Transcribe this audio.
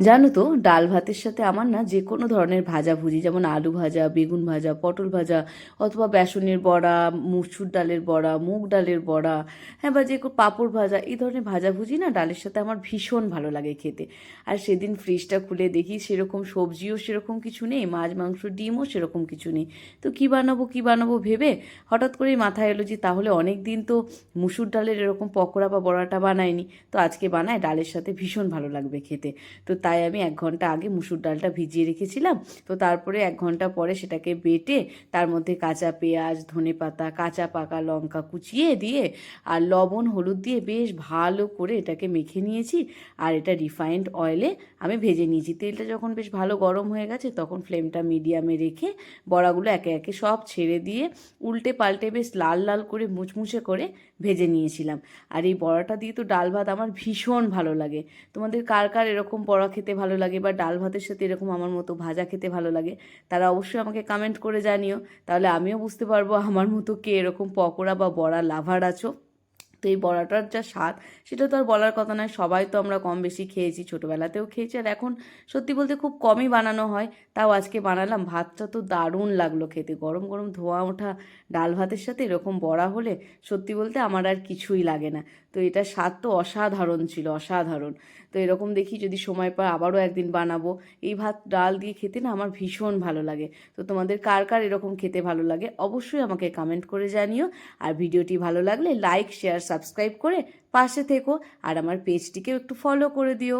জানো তো, ডাল ভাতের সাথে আমার না যে কোনো ধরনের ভাজা ভুজি, যেমন আলু ভাজা, বেগুন ভাজা, পটল ভাজা, অথবা বেসনের বড়া, মুসুর ডালের বড়া, মুগ ডালের বড়া হ্যাঁ বা যে পাঁপড় ভাজা, এই ধরনের ভাজা ভুজি না ডালের সাথে আমার ভীষণ ভালো লাগে খেতে। আর সেদিন ফ্রিজটা খুলে দেখি সেরকম সবজিও সেরকম কিছু নেই, মাছ, মাংস, ডিমও সেরকম কিছু নেই। তো কী বানাবো কী বানাবো ভেবে হঠাৎ করেই মাথায় এলো যে তাহলে অনেক দিন তো মুসুর ডালের এরকম পকোড়া বা বড়াটা বানায়নি তো আজকে বানায়, ডালের সাথে ভীষণ ভালো লাগবে খেতে। তো তাই আমি এক ঘণ্টা আগে মুসুর ডালটা ভিজিয়ে রেখেছিলাম। তো তারপরে এক ঘণ্টা পরে সেটাকে বেটে তার মধ্যে কাঁচা পেঁয়াজ, ধনে পাতা, কাঁচা পাকা লঙ্কা কুচিয়ে দিয়ে আর লবণ, হলুদ দিয়ে বেশ ভালো করে এটাকে মেখে নিয়েছি। আর এটা রিফাইন্ড অয়েলে আমি ভেজে নিয়েছি। তেলটা যখন বেশ ভালো গরম হয়ে গেছে তখন ফ্লেমটা মিডিয়ামে রেখে বড়াগুলো একে একে সব ছেড়ে দিয়ে উল্টে পাল্টে বেশ লাল লাল করে মুচমুচে করে ভেজে নিয়েছিলাম। আর এই বড়াটা দিয়ে তো ডাল ভাত আমার ভীষণ ভালো লাগে। তোমাদের কার কার এরকম বড়া খেতে ভালো লাগে বা ডাল ভাতের সাথে এরকম আমার মতো ভাজা খেতে ভালো লাগে, তারা অবশ্যই আমাকে কমেন্ট করে জানিও। তাহলে আমিও বুঝতে পারব আমার মতো কে এরকম পকোড়া বা বড়া লাভার আছো। তো এই বড়াটার যা স্বাদ, সেটা তো আর বলার কথা নয়। সবাই তো আমরা কম বেশি খেয়েছি, ছোটোবেলাতেও খেয়েছি আর এখন সত্যি বলতে খুব কমই বানানো হয়। তাও আজকে বানালাম। ভাতটা তো দারুণ লাগল খেতে। গরম গরম ধোয়া ওঠা, ডাল ভাতের সাথে এরকম বড়া হলে সত্যি বলতে আমার আর কিছুই লাগে না। তো এটার স্বাদ তো অসাধারণ ছিল, অসাধারণ। তো এরকম দেখি যদি সময় পায় আবারও একদিন বানাবো। এই ভাত, ডাল দিয়ে খেতে না আমার ভীষণ ভালো লাগে। তো তোমাদের কার কার এরকম খেতে ভালো লাগে অবশ্যই আমাকে কমেন্ট করে জানিও। আর ভিডিওটি ভালো লাগলে লাইক শেয়ার সাবস্ক্রাইব করে পাশে থেকো আর আমার পেজটিকেও একটু ফলো করে দিও।